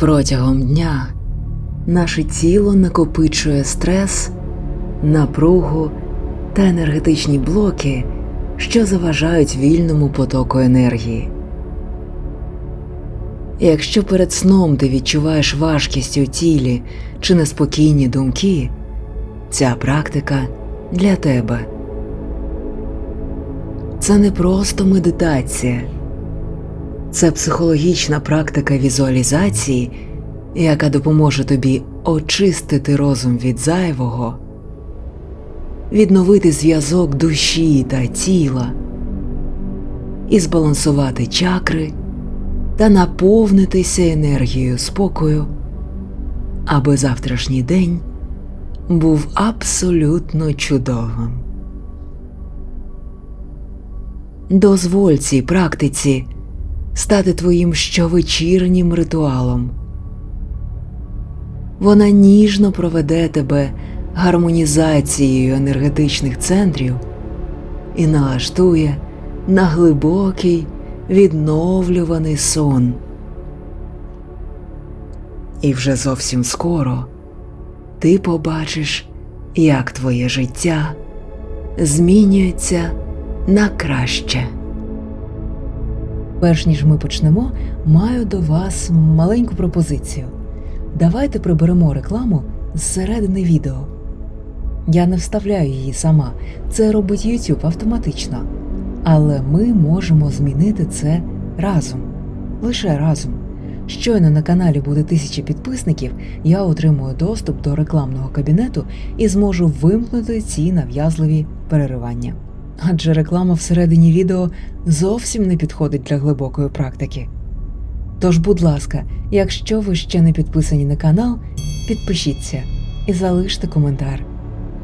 Протягом дня наше тіло накопичує стрес, напругу та енергетичні блоки, що заважають вільному потоку енергії. Якщо перед сном ти відчуваєш важкість у тілі чи неспокійні думки, ця практика для тебе. Це не просто медитація, це психологічна практика візуалізації, яка допоможе тобі очистити розум від зайвого, відновити зв'язок душі та тіла і збалансувати чакри та наповнитися енергією спокою, аби завтрашній день був абсолютно чудовим. Дозволь цій практиці стати твоїм щовечірнім ритуалом. Вона ніжно проведе тебе гармонізацією енергетичних центрів і налаштує на глибокий відновлюваний сон. І вже зовсім скоро ти побачиш, як твоє життя змінюється на краще. Перш ніж ми почнемо, маю до вас маленьку пропозицію. Давайте приберемо рекламу зсередини відео. Я не вставляю її сама, це робить YouTube автоматично. Але ми можемо змінити це разом, лише разом. Щойно на каналі буде тисяча підписників, я отримую доступ до рекламного кабінету і зможу вимкнути ці нав'язливі переривання. Адже реклама всередині відео зовсім не підходить для глибокої практики. Тож, будь ласка, якщо ви ще не підписані на канал, підпишіться і залиште коментар.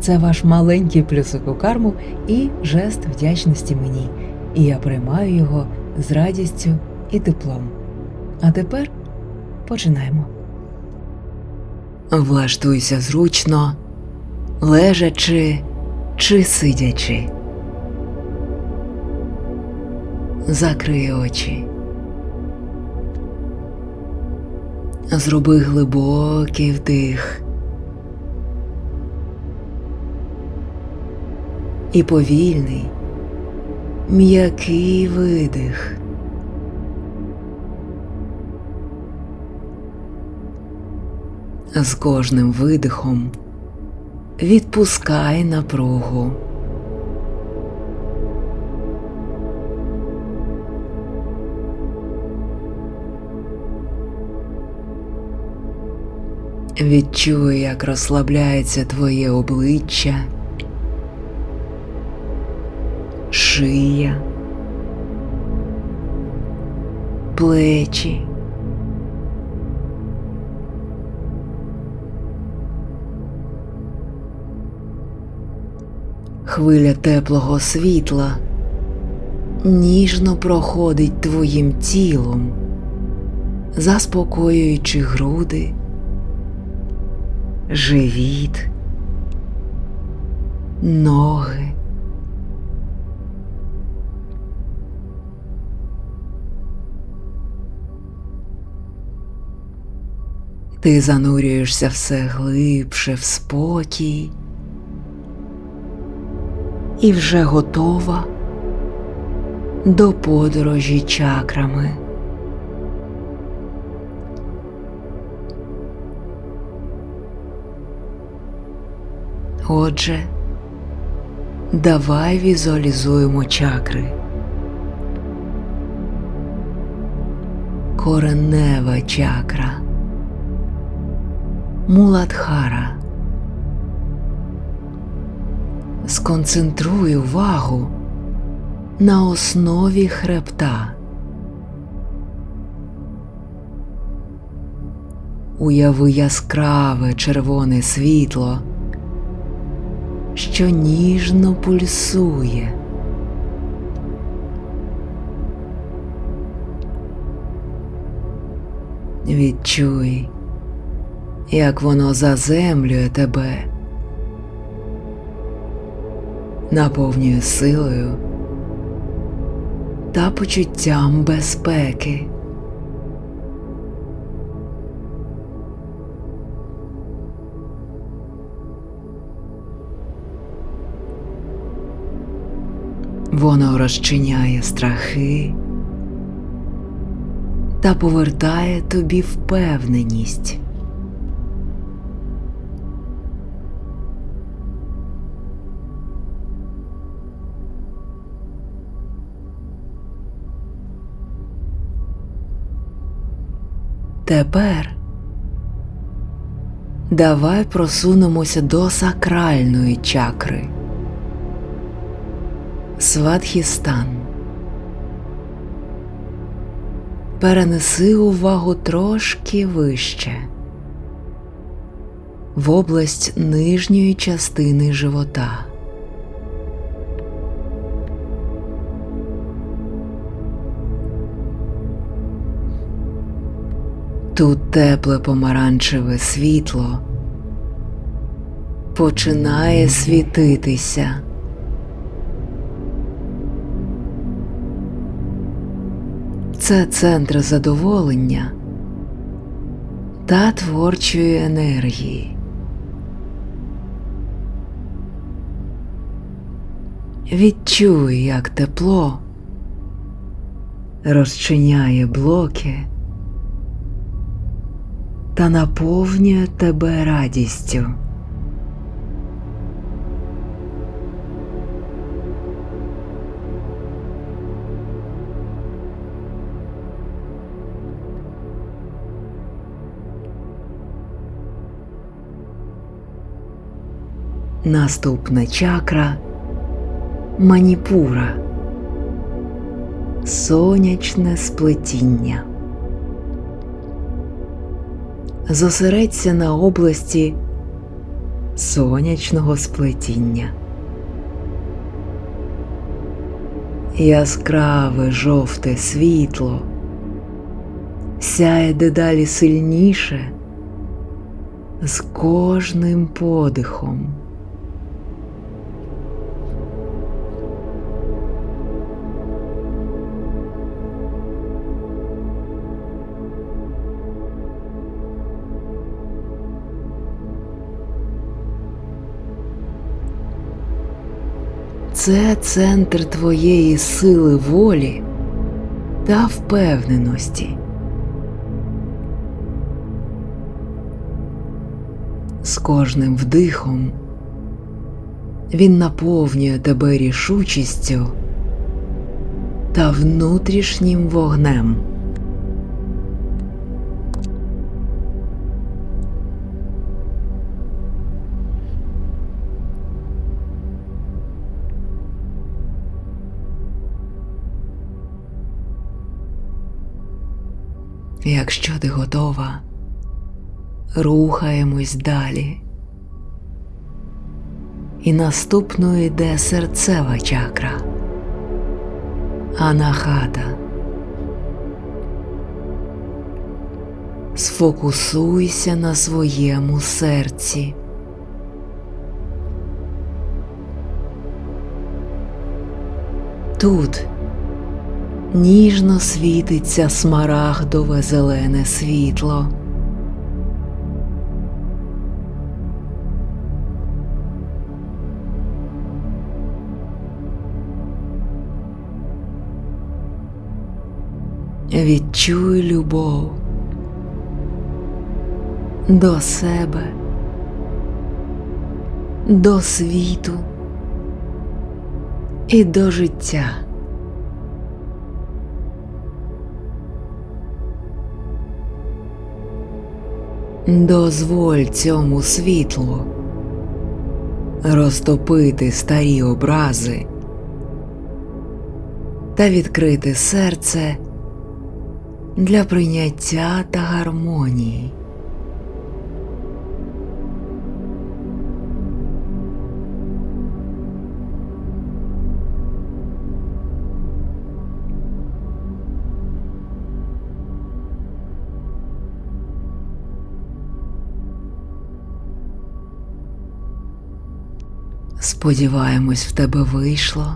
Це ваш маленький плюсик у карму і жест вдячності мені, і я приймаю його з радістю і теплом. А тепер починаємо. Влаштуйся зручно, лежачи чи сидячи. Закрий очі. Зроби глибокий вдих. І повільний, м'який видих. З кожним видихом відпускай напругу. Відчуй, як розслабляється твоє обличчя, шия, плечі. Хвиля теплого світла ніжно проходить твоїм тілом, заспокоюючи груди живіт, ноги. Ти занурюєшся все глибше в спокій і вже готова до подорожі чакрами. Отже, давай візуалізуємо чакри. Коренева чакра, муладхара. Сконцентруй увагу на основі хребта. Уяви яскраве червоне світло що ніжно пульсує. Відчуй, як воно заземлює тебе, наповнює силою та почуттям безпеки. Воно розчиняє страхи та повертає тобі впевненість. Тепер давай просунемося до сакральної чакри. Сватхістан. Перенеси увагу трошки вище в область нижньої частини живота. Тут тепле помаранчеве світло починає світитися. Це центр задоволення та творчої енергії. Відчуй, як тепло розчиняє блоки та наповнює тебе радістю. Наступна чакра маніпура, сонячне сплетіння. Зосередься на області сонячного сплетіння. Яскраве жовте світло сяє дедалі сильніше з кожним подихом. Це центр твоєї сили волі та впевненості. З кожним вдихом він наповнює тебе рішучістю та внутрішнім вогнем. Якщо ти готова, рухаємось далі. І наступною йде серцева чакра. Анахата. Сфокусуйся на своєму серці. Тут ніжно світиться смарагдове зелене світло. Відчуй любов до себе, до світу і до життя. Дозволь цьому світлу розтопити старі образи та відкрити серце для прийняття та гармонії. Сподіваємось, в тебе вийшло,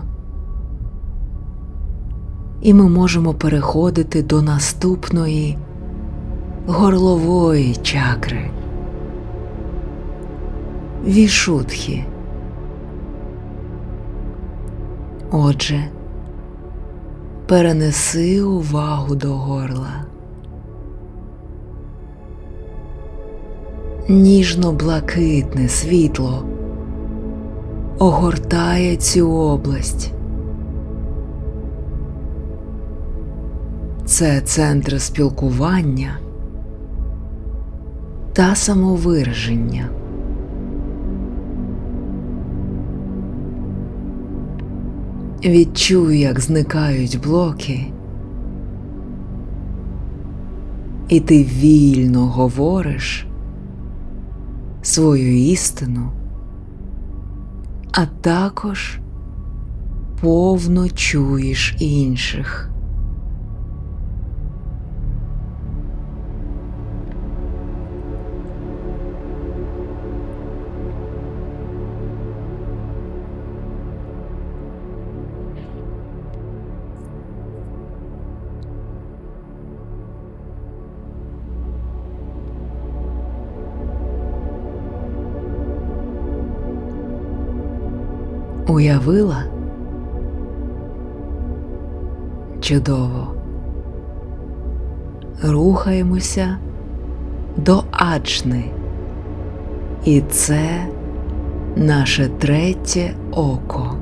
і ми можемо переходити до наступної горлової чакри. Вішутхи. Отже, Перенеси увагу до горла. Ніжно-блакитне світло огортає цю область. Це центр спілкування та самовираження. Відчуй, як зникають блоки, і ти вільно говориш свою істину, а також повно чуєш інших. Уявила? Чудово. Рухаємося до Аджни. І це наше третє око.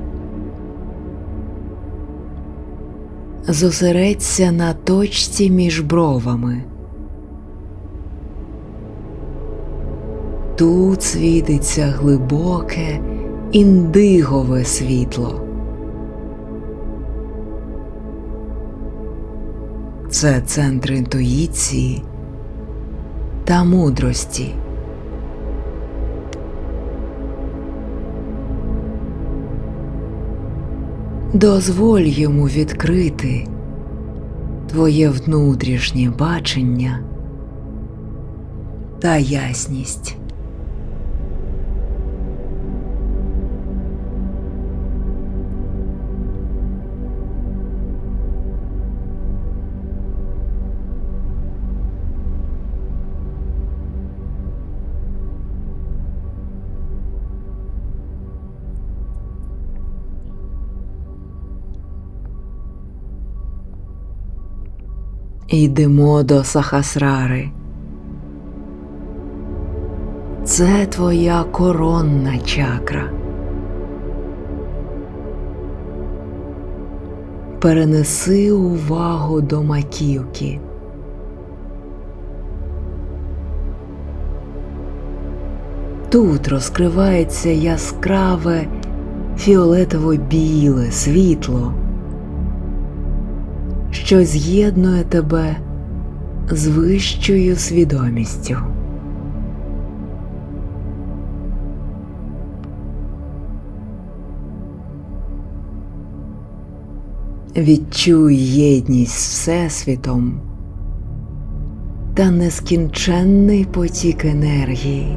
Зосередься на точці між бровами. Тут світиться глибоке індигове світло. Це центр інтуїції та мудрості. Дозволь йому відкрити твоє внутрішнє бачення та ясність. Йдемо до Сахасрари. Це твоя коронна чакра. Перенеси увагу до маківки. Тут розкривається яскраве фіолетово-біле світло що з'єднує тебе з вищою свідомістю. Відчуй єдність з Всесвітом та нескінченний потік енергії.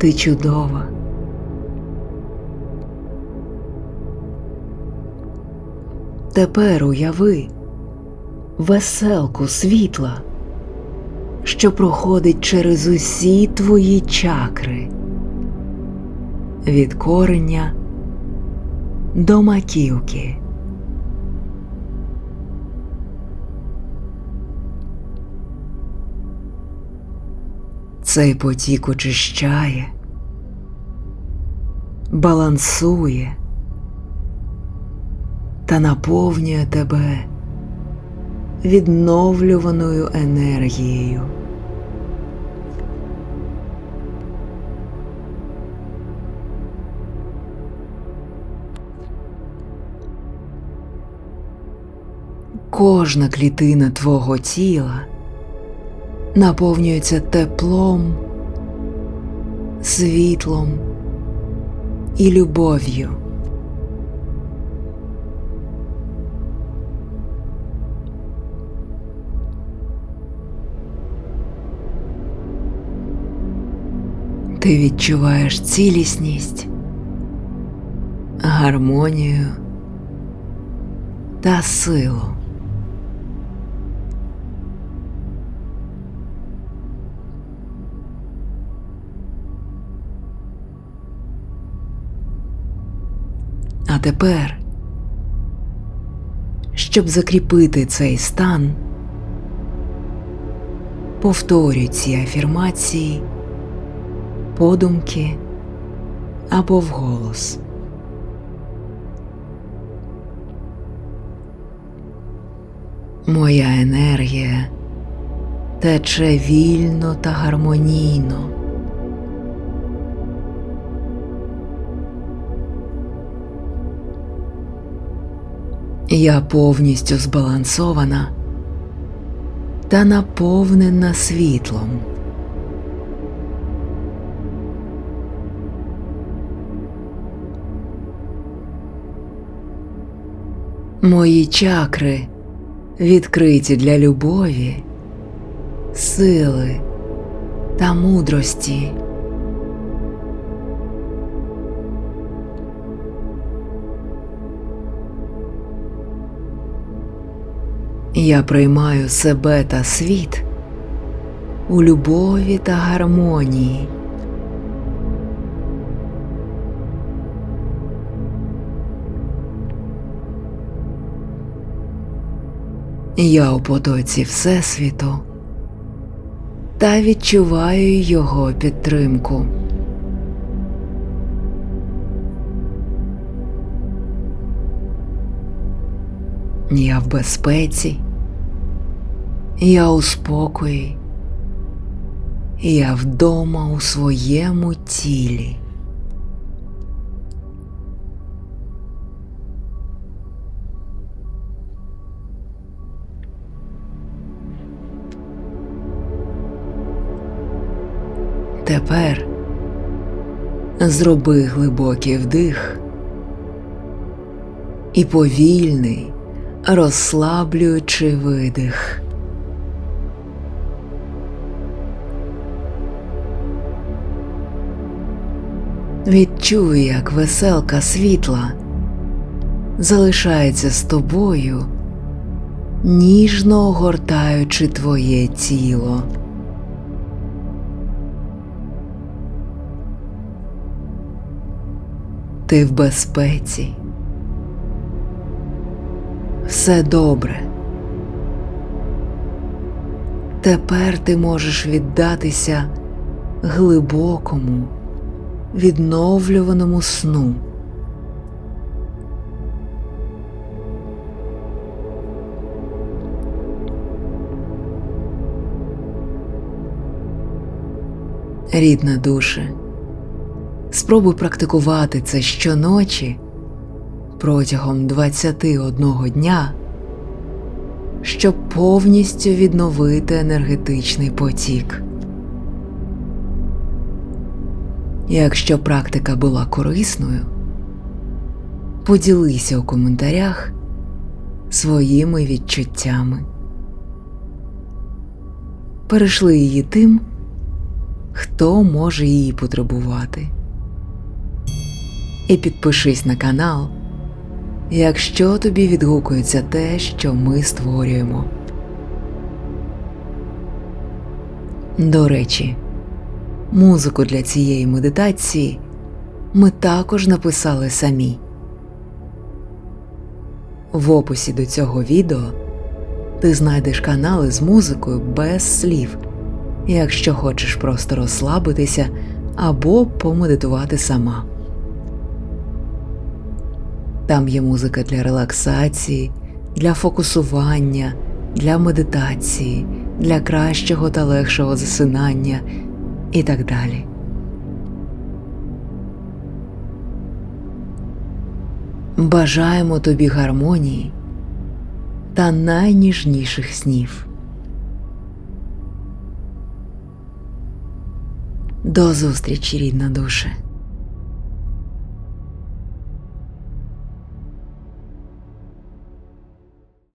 Ти чудова. Тепер уяви веселку світла, що проходить через усі твої чакри від корення до маківки. Цей потік очищає, балансує та наповнює тебе відновлюваною енергією. Кожна клітина твого тіла наповнюється теплом, світлом і любов'ю. Ти відчуваєш цілісність, гармонію та силу. Тепер, щоб закріпити цей стан, повторюй ці афірмації, подумки або вголос. Моя енергія тече вільно та гармонійно. Я повністю збалансована та наповнена світлом. Мої чакри відкриті для любові, сили та мудрості. Я приймаю себе та світ у любові та гармонії. Я у потоці Всесвіту та відчуваю його підтримку. Я в безпеці, я у спокої, я вдома у своєму тілі. Тепер зроби глибокий вдих і повільний, розслаблюючий видих. Відчуй, як веселка світла залишається з тобою, ніжно огортаючи твоє тіло. Ти в безпеці. Все добре. Тепер ти можеш віддатися глибокому, відновлюваному сну. Рідна душе, спробуй практикувати це щоночі протягом 21 дня, щоб повністю відновити енергетичний потік. Якщо практика була корисною, поділися у коментарях своїми відчуттями. Перейшли її тим, хто може її потребувати. І підпишись на канал, якщо тобі відгукується те, що ми створюємо. До речі, музику для цієї медитації ми також написали самі. В описі до цього відео ти знайдеш канали з музикою без слів, якщо хочеш просто розслабитися або помедитувати сама. Там є музика для релаксації, для фокусування, для медитації, для кращого та легшого засинання і так далі. Бажаємо тобі гармонії та найніжніших снів. До зустрічі, рідна душе!